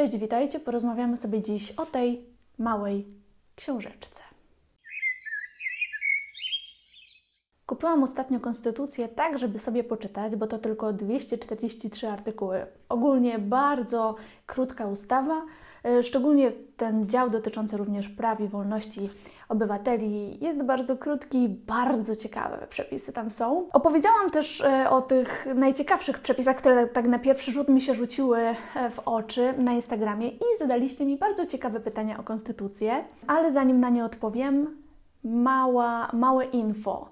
Cześć, witajcie. Porozmawiamy sobie dziś o tej małej książeczce. Kupiłam ostatnio konstytucję tak, żeby sobie poczytać, bo to tylko 243 artykuły. Ogólnie bardzo krótka ustawa, szczególnie ten dział dotyczący również praw i wolności obywateli jest bardzo krótki, bardzo ciekawe przepisy tam są. Opowiedziałam też e, o tych najciekawszych przepisach, które tak na pierwszy rzut mi się rzuciły e, w oczy na Instagramie i zadaliście mi bardzo ciekawe pytania o konstytucję, ale zanim na nie odpowiem, mała, małe info.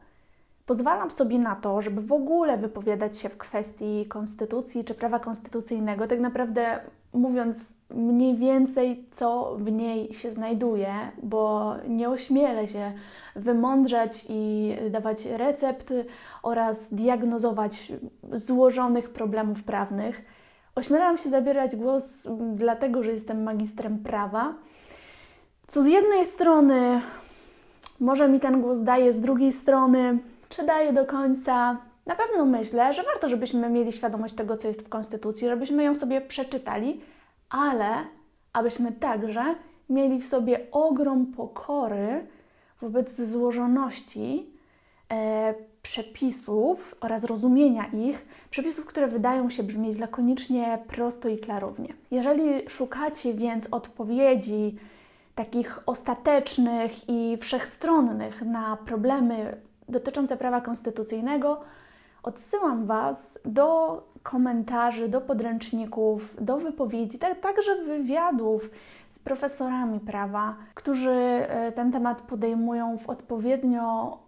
Pozwalam sobie na to, żeby w ogóle wypowiadać się w kwestii konstytucji czy prawa konstytucyjnego, tak naprawdę mówiąc mniej więcej, co w niej się znajduje, bo nie ośmielę się wymądrzać i dawać recept oraz diagnozować złożonych problemów prawnych. Ośmielam się zabierać głos dlatego, że jestem magistrem prawa, co z jednej strony może mi ten głos daje, z drugiej strony czy daje do końca. Na pewno myślę, że warto, żebyśmy mieli świadomość tego, co jest w Konstytucji, żebyśmy ją sobie przeczytali, ale abyśmy także mieli w sobie ogrom pokory wobec złożoności e, przepisów oraz rozumienia ich, przepisów, które wydają się brzmieć lakonicznie, prosto i klarownie. Jeżeli szukacie więc odpowiedzi takich ostatecznych i wszechstronnych na problemy dotyczące prawa konstytucyjnego, odsyłam Was do komentarzy, do podręczników, do wypowiedzi, tak, także wywiadów z profesorami prawa, którzy e, ten temat podejmują w odpowiednio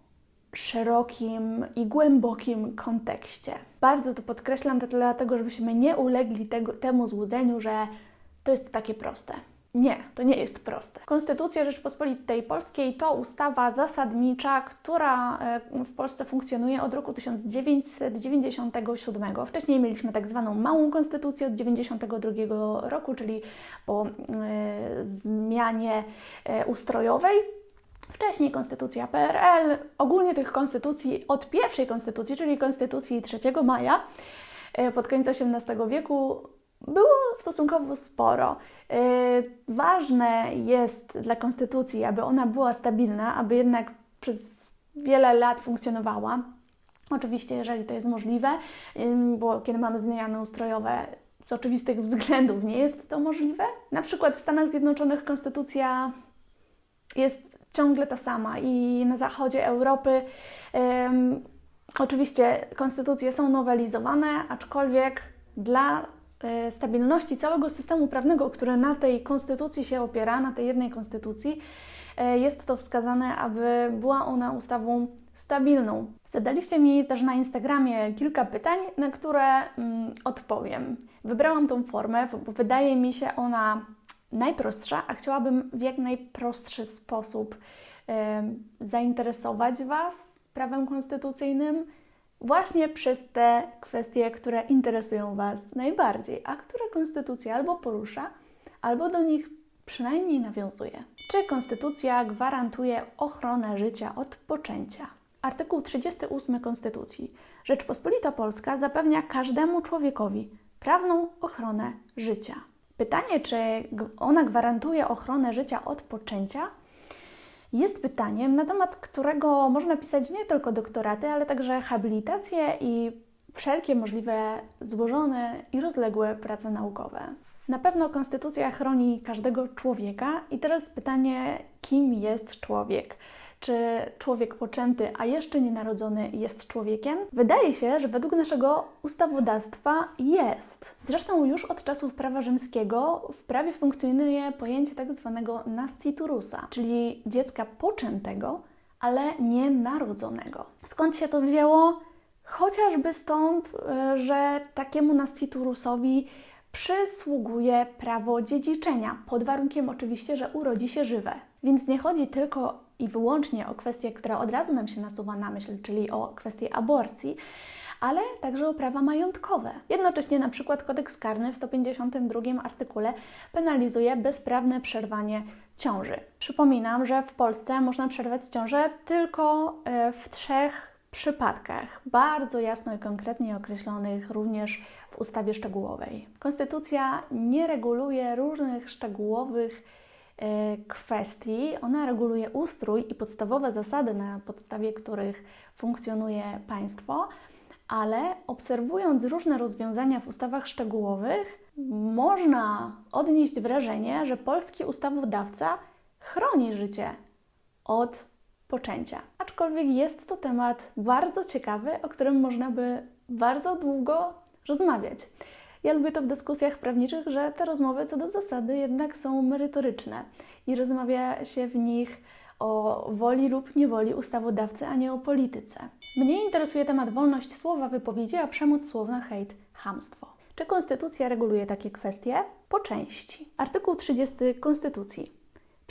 szerokim i głębokim kontekście. Bardzo to podkreślam, dlatego żebyśmy nie ulegli tego, temu złudzeniu, że to jest takie proste. Nie, to nie jest proste. Konstytucja Rzeczpospolitej Polskiej to ustawa zasadnicza, która e, w Polsce funkcjonuje od roku 1997. Wcześniej mieliśmy tak zwaną małą konstytucję od 1992 roku, czyli po e, zmianie e, ustrojowej. Wcześniej konstytucja PRL, ogólnie tych konstytucji od pierwszej konstytucji, czyli konstytucji 3 maja pod koniec XVIII wieku było stosunkowo sporo. Yy, ważne jest dla konstytucji, aby ona była stabilna, aby jednak przez wiele lat funkcjonowała. Oczywiście, jeżeli to jest możliwe, bo kiedy mamy zmiany ustrojowe, z oczywistych względów nie jest to możliwe. Na przykład w Stanach Zjednoczonych konstytucja jest ciągle ta sama i na zachodzie Europy um, oczywiście konstytucje są nowelizowane, aczkolwiek dla stabilności całego systemu prawnego, który na tej konstytucji się opiera, na tej jednej konstytucji, e, jest to wskazane, aby była ona ustawą stabilną. Zadaliście mi też na Instagramie kilka pytań, na które mm, odpowiem. Wybrałam tą formę, bo wydaje mi się ona najprostsza, a chciałabym w jak najprostszy sposób e, zainteresować Was prawem konstytucyjnym, właśnie przez te kwestie, które interesują Was najbardziej, a które Konstytucja albo porusza, albo do nich przynajmniej nawiązuje. Czy Konstytucja gwarantuje ochronę życia od poczęcia? Artykuł 38 Konstytucji. Rzeczpospolita Polska zapewnia każdemu człowiekowi prawną ochronę życia. Pytanie, czy ona gwarantuje ochronę życia od poczęcia, jest pytaniem, na temat którego można pisać nie tylko doktoraty, ale także habilitacje i wszelkie możliwe złożone i rozległe prace naukowe. Na pewno konstytucja chroni każdego człowieka i teraz pytanie, kim jest człowiek? Czy człowiek poczęty, a jeszcze nienarodzony jest człowiekiem? Wydaje się, że według naszego ustawodawstwa jest. Zresztą już od czasów prawa rzymskiego w prawie funkcjonuje pojęcie tak zwanego nasciturusa, czyli dziecka poczętego, ale nienarodzonego. Skąd się to wzięło? Chociażby stąd, e, że takiemu nasciturusowi przysługuje prawo dziedziczenia, pod warunkiem oczywiście, że urodzi się żywe. Więc nie chodzi tylko i wyłącznie o kwestię, która od razu nam się nasuwa na myśl, czyli o kwestię aborcji, ale także o prawa majątkowe. Jednocześnie na przykład kodeks karny w 152 artykule penalizuje bezprawne przerwanie ciąży. Przypominam, że w Polsce można przerwać ciążę tylko e, w trzech przypadkach, bardzo jasno i konkretnie określonych również w ustawie szczegółowej. Konstytucja nie reguluje różnych szczegółowych kwestii, ona reguluje ustrój i podstawowe zasady, na podstawie których funkcjonuje państwo, ale obserwując różne rozwiązania w ustawach szczegółowych, można odnieść wrażenie, że polski ustawodawca chroni życie od poczęcia. Aczkolwiek jest to temat bardzo ciekawy, o którym można by bardzo długo rozmawiać. Ja lubię to w dyskusjach prawniczych, że te rozmowy co do zasady jednak są merytoryczne i rozmawia się w nich o woli lub niewoli ustawodawcy, a nie o polityce. Mnie interesuje temat wolność słowa, wypowiedzi, a przemoc słowna, hejt, hamstwo. Czy Konstytucja reguluje takie kwestie? Po części. Artykuł 30 Konstytucji.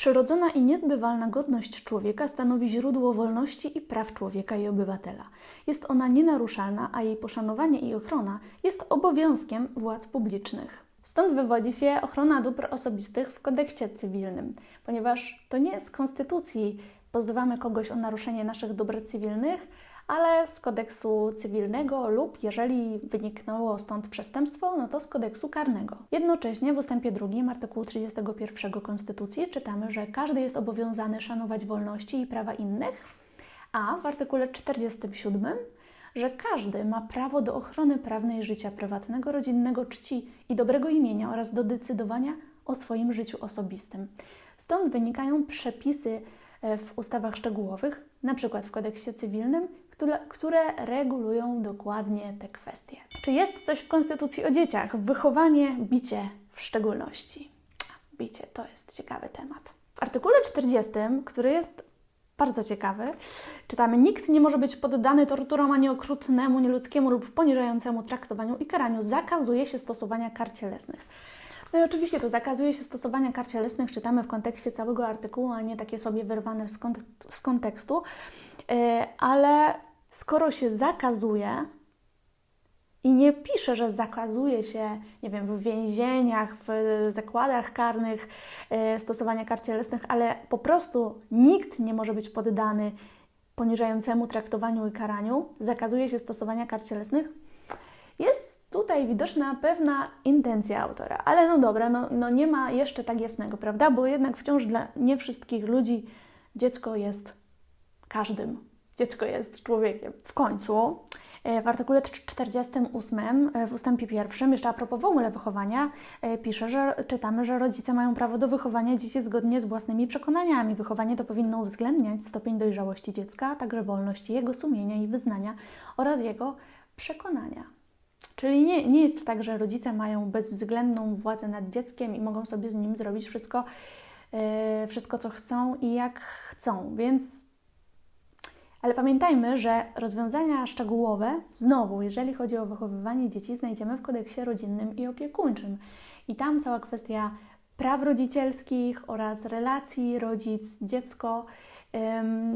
Przyrodzona i niezbywalna godność człowieka stanowi źródło wolności i praw człowieka i obywatela. Jest ona nienaruszalna, a jej poszanowanie i ochrona jest obowiązkiem władz publicznych. Stąd wywodzi się ochrona dóbr osobistych w kodeksie cywilnym, ponieważ to nie z konstytucji pozywamy kogoś o naruszenie naszych dóbr cywilnych, ale z kodeksu cywilnego lub jeżeli wyniknęło stąd przestępstwo, no to z kodeksu karnego. Jednocześnie w ustępie drugim artykułu 31 Konstytucji czytamy, że każdy jest obowiązany szanować wolności i prawa innych, a w artykule 47 że każdy ma prawo do ochrony prawnej życia prywatnego, rodzinnego, czci i dobrego imienia oraz do decydowania o swoim życiu osobistym. Stąd wynikają przepisy e, w ustawach szczegółowych, przykład w kodeksie cywilnym, które, regulują dokładnie te kwestie. Czy jest coś w Konstytucji o dzieciach? Wychowanie, bicie w szczególności. Bicie to jest ciekawy temat. W artykule 40, który jest bardzo ciekawy, czytamy: Nikt nie może być poddany torturom ani okrutnemu, nieludzkiemu lub poniżającemu traktowaniu i karaniu. Zakazuje się stosowania kar cielesnych. No i oczywiście to zakazuje się stosowania kar cielesnych, czytamy w kontekście całego artykułu, a nie takie sobie wyrwane z, kont z kontekstu, yy, ale skoro się zakazuje i nie pisze, że zakazuje się, nie wiem, w więzieniach, w zakładach karnych e, stosowania kar cielesnych, ale po prostu nikt nie może być poddany poniżającemu traktowaniu i karaniu, zakazuje się stosowania kar cielesnych, jest tutaj widoczna pewna intencja autora. Ale no dobra, no, no nie ma jeszcze tak jasnego, prawda? Bo jednak wciąż dla nie wszystkich ludzi dziecko jest każdym dziecko jest człowiekiem. W końcu e, w artykule 48 e, w ustępie pierwszym, jeszcze a propos w ogóle wychowania, e, pisze, że czytamy, że rodzice mają prawo do wychowania dzieci zgodnie z własnymi przekonaniami. Wychowanie to powinno uwzględniać stopień dojrzałości dziecka, a także wolności jego sumienia i wyznania oraz jego przekonania. Czyli nie, nie jest tak, że rodzice mają bezwzględną władzę nad dzieckiem i mogą sobie z nim zrobić wszystko, yy, wszystko co chcą i jak chcą. Więc ale pamiętajmy, że rozwiązania szczegółowe, znowu, jeżeli chodzi o wychowywanie dzieci, znajdziemy w kodeksie rodzinnym i opiekuńczym. I tam cała kwestia praw rodzicielskich oraz relacji rodzic-dziecko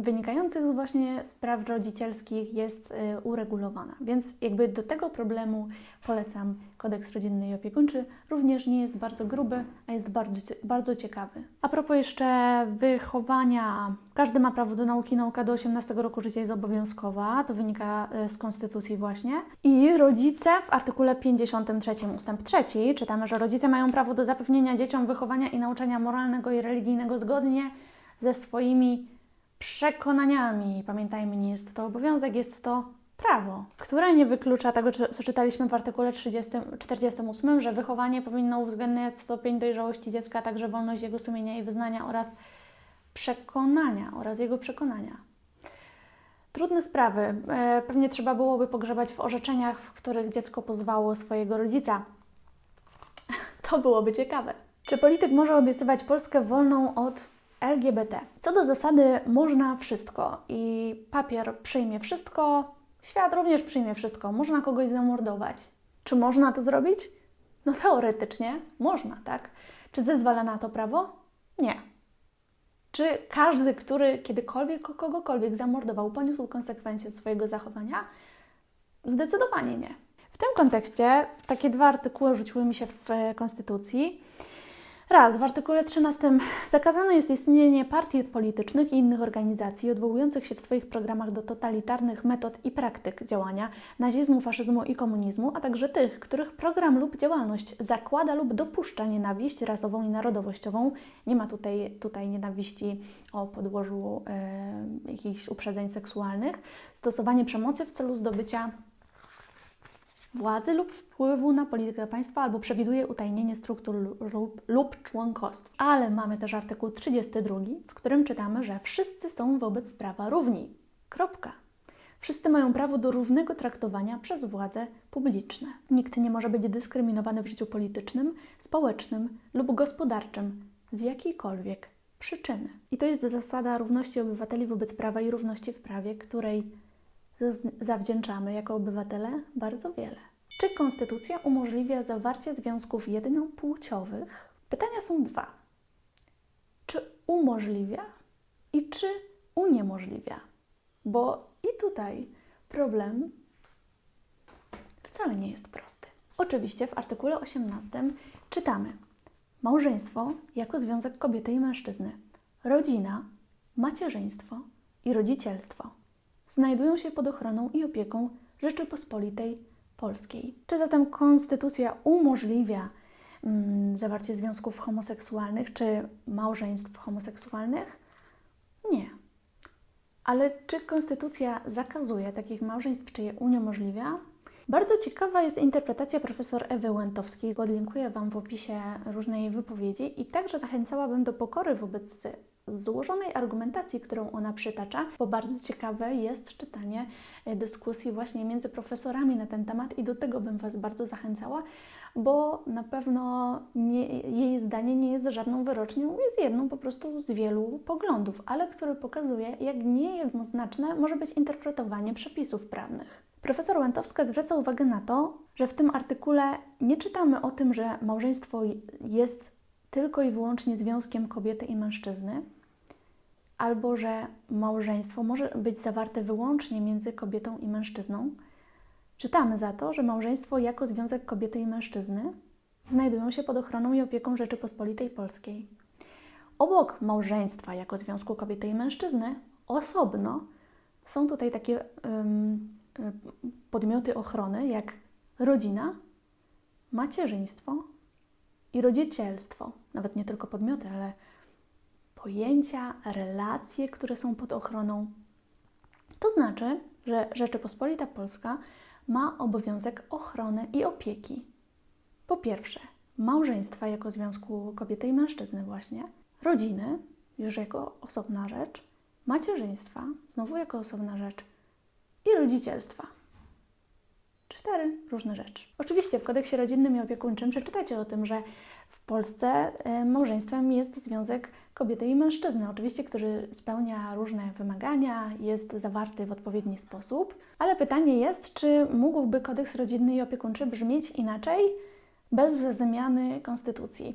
wynikających z właśnie spraw rodzicielskich jest y, uregulowana. Więc jakby do tego problemu polecam kodeks rodzinny i opiekuńczy. Również nie jest bardzo gruby, a jest bardzo, bardzo ciekawy. A propos jeszcze wychowania, każdy ma prawo do nauki, nauka do 18 roku życia jest obowiązkowa, to wynika y, z konstytucji właśnie. I rodzice w artykule 53 ustęp 3 czytamy, że rodzice mają prawo do zapewnienia dzieciom wychowania i nauczania moralnego i religijnego zgodnie ze swoimi przekonaniami. Pamiętajmy, nie jest to obowiązek, jest to prawo, które nie wyklucza tego, co czytaliśmy w artykule 30, 48, że wychowanie powinno uwzględniać stopień dojrzałości dziecka, a także wolność jego sumienia i wyznania oraz przekonania oraz jego przekonania. Trudne sprawy. E, pewnie trzeba byłoby pogrzebać w orzeczeniach, w których dziecko pozwało swojego rodzica. To byłoby ciekawe. Czy polityk może obiecywać Polskę wolną od LGBT. Co do zasady, można wszystko i papier przyjmie wszystko, świat również przyjmie wszystko. Można kogoś zamordować. Czy można to zrobić? No teoretycznie można, tak? Czy zezwala na to prawo? Nie. Czy każdy, który kiedykolwiek kogokolwiek zamordował, poniósł konsekwencje swojego zachowania? Zdecydowanie nie. W tym kontekście takie dwa artykuły rzuciły mi się w Konstytucji Raz, w artykule 13 zakazane jest istnienie partii politycznych i innych organizacji odwołujących się w swoich programach do totalitarnych metod i praktyk działania nazizmu, faszyzmu i komunizmu, a także tych, których program lub działalność zakłada lub dopuszcza nienawiść rasową i narodowościową. Nie ma tutaj, tutaj nienawiści o podłożu e, jakichś uprzedzeń seksualnych. Stosowanie przemocy w celu zdobycia władzy lub wpływu na politykę państwa albo przewiduje utajnienie struktur lub, lub członkostw. Ale mamy też artykuł 32, w którym czytamy, że wszyscy są wobec prawa równi. Kropka. Wszyscy mają prawo do równego traktowania przez władze publiczne. Nikt nie może być dyskryminowany w życiu politycznym, społecznym lub gospodarczym z jakiejkolwiek przyczyny. I to jest zasada równości obywateli wobec prawa i równości w prawie, której zawdzięczamy jako obywatele bardzo wiele. Czy konstytucja umożliwia zawarcie związków jednopłciowych? Pytania są dwa. Czy umożliwia i czy uniemożliwia? Bo i tutaj problem wcale nie jest prosty. Oczywiście w artykule 18 czytamy: Małżeństwo jako związek kobiety i mężczyzny, rodzina, macierzyństwo i rodzicielstwo znajdują się pod ochroną i opieką Rzeczypospolitej Polskiej. Czy zatem konstytucja umożliwia mm, zawarcie związków homoseksualnych czy małżeństw homoseksualnych? Nie. Ale czy konstytucja zakazuje takich małżeństw, czy je uniemożliwia? Bardzo ciekawa jest interpretacja profesor Ewy Łętowskiej. Podlinkuję Wam w opisie różne jej wypowiedzi i także zachęcałabym do pokory wobec złożonej argumentacji, którą ona przytacza, bo bardzo ciekawe jest czytanie e, dyskusji właśnie między profesorami na ten temat i do tego bym Was bardzo zachęcała, bo na pewno nie, jej zdanie nie jest żadną wyrocznią, jest jedną po prostu z wielu poglądów, ale który pokazuje, jak niejednoznaczne może być interpretowanie przepisów prawnych. Profesor Łętowska zwraca uwagę na to, że w tym artykule nie czytamy o tym, że małżeństwo jest tylko i wyłącznie związkiem kobiety i mężczyzny, albo że małżeństwo może być zawarte wyłącznie między kobietą i mężczyzną. Czytamy za to, że małżeństwo jako związek kobiety i mężczyzny znajdują się pod ochroną i opieką Rzeczypospolitej Polskiej. Obok małżeństwa jako związku kobiety i mężczyzny, osobno są tutaj takie um, podmioty ochrony jak rodzina, macierzyństwo i rodzicielstwo. Nawet nie tylko podmioty, ale pojęcia, relacje, które są pod ochroną. To znaczy, że Rzeczypospolita Polska ma obowiązek ochrony i opieki. Po pierwsze, małżeństwa jako związku kobiety i mężczyzny, właśnie, rodziny już jako osobna rzecz, macierzyństwa znowu jako osobna rzecz i rodzicielstwa. Cztery różne rzeczy. Oczywiście w kodeksie rodzinnym i opiekuńczym przeczytacie o tym, że w Polsce e, małżeństwem jest związek kobiety i mężczyzny, oczywiście, który spełnia różne wymagania, jest zawarty w odpowiedni sposób, ale pytanie jest, czy mógłby kodeks rodzinny i opiekuńczy brzmieć inaczej bez zmiany konstytucji.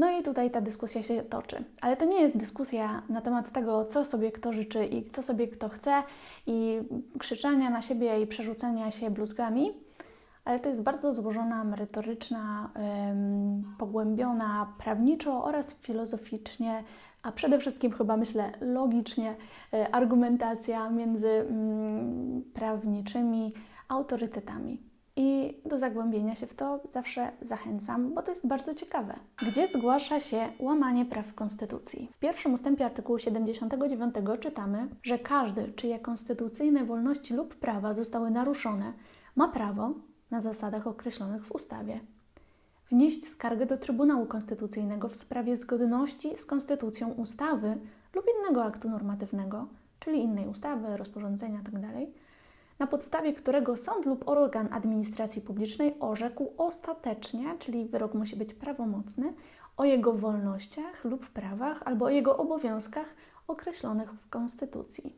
No i tutaj ta dyskusja się toczy. Ale to nie jest dyskusja na temat tego, co sobie kto życzy i co sobie kto chce, i krzyczenia na siebie i przerzucenia się bluzgami, ale to jest bardzo złożona, merytoryczna, pogłębiona prawniczo oraz filozoficznie, a przede wszystkim chyba myślę logicznie, e, argumentacja między mm, prawniczymi autorytetami. I do zagłębienia się w to zawsze zachęcam, bo to jest bardzo ciekawe. Gdzie zgłasza się łamanie praw Konstytucji? W pierwszym ustępie artykułu 79 czytamy, że każdy, czyje konstytucyjne wolności lub prawa zostały naruszone, ma prawo, na zasadach określonych w ustawie, wnieść skargę do Trybunału Konstytucyjnego w sprawie zgodności z konstytucją ustawy lub innego aktu normatywnego, czyli innej ustawy, rozporządzenia itd., na podstawie którego sąd lub organ administracji publicznej orzekł ostatecznie, czyli wyrok musi być prawomocny, o jego wolnościach lub prawach albo o jego obowiązkach określonych w Konstytucji.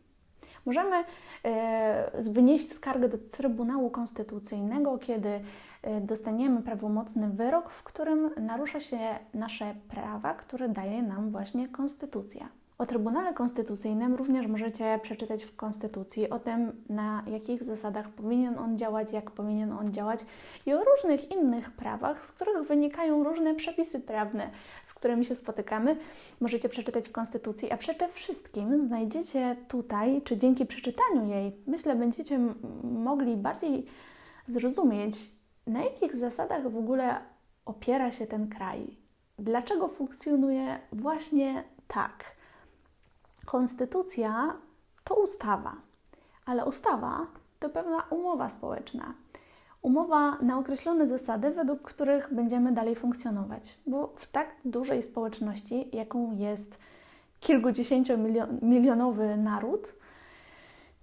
Możemy e, wynieść skargę do Trybunału Konstytucyjnego, kiedy e, dostaniemy prawomocny wyrok, w którym narusza się nasze prawa, które daje nam właśnie Konstytucja. O Trybunale Konstytucyjnym również możecie przeczytać w Konstytucji o tym, na jakich zasadach powinien on działać, jak powinien on działać i o różnych innych prawach, z których wynikają różne przepisy prawne, z którymi się spotykamy. Możecie przeczytać w Konstytucji, a przede wszystkim znajdziecie tutaj, czy dzięki przeczytaniu jej, myślę, będziecie mogli bardziej zrozumieć, na jakich zasadach w ogóle opiera się ten kraj. Dlaczego funkcjonuje właśnie tak? Konstytucja to ustawa, ale ustawa to pewna umowa społeczna. Umowa na określone zasady, według których będziemy dalej funkcjonować, bo w tak dużej społeczności, jaką jest kilkudziesięciomilionowy naród,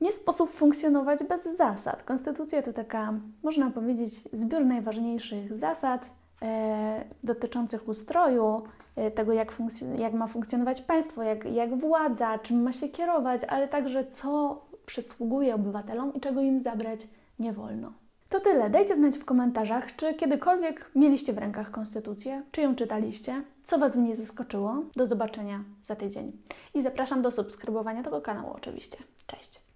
nie sposób funkcjonować bez zasad. Konstytucja to taka, można powiedzieć, zbiór najważniejszych zasad dotyczących ustroju, e, tego jak, jak ma funkcjonować państwo, jak, jak władza, czym ma się kierować, ale także co przysługuje obywatelom i czego im zabrać nie wolno. To tyle. Dajcie znać w komentarzach, czy kiedykolwiek mieliście w rękach konstytucję, czy ją czytaliście, co Was w niej zaskoczyło. Do zobaczenia za tydzień. I zapraszam do subskrybowania tego kanału oczywiście. Cześć!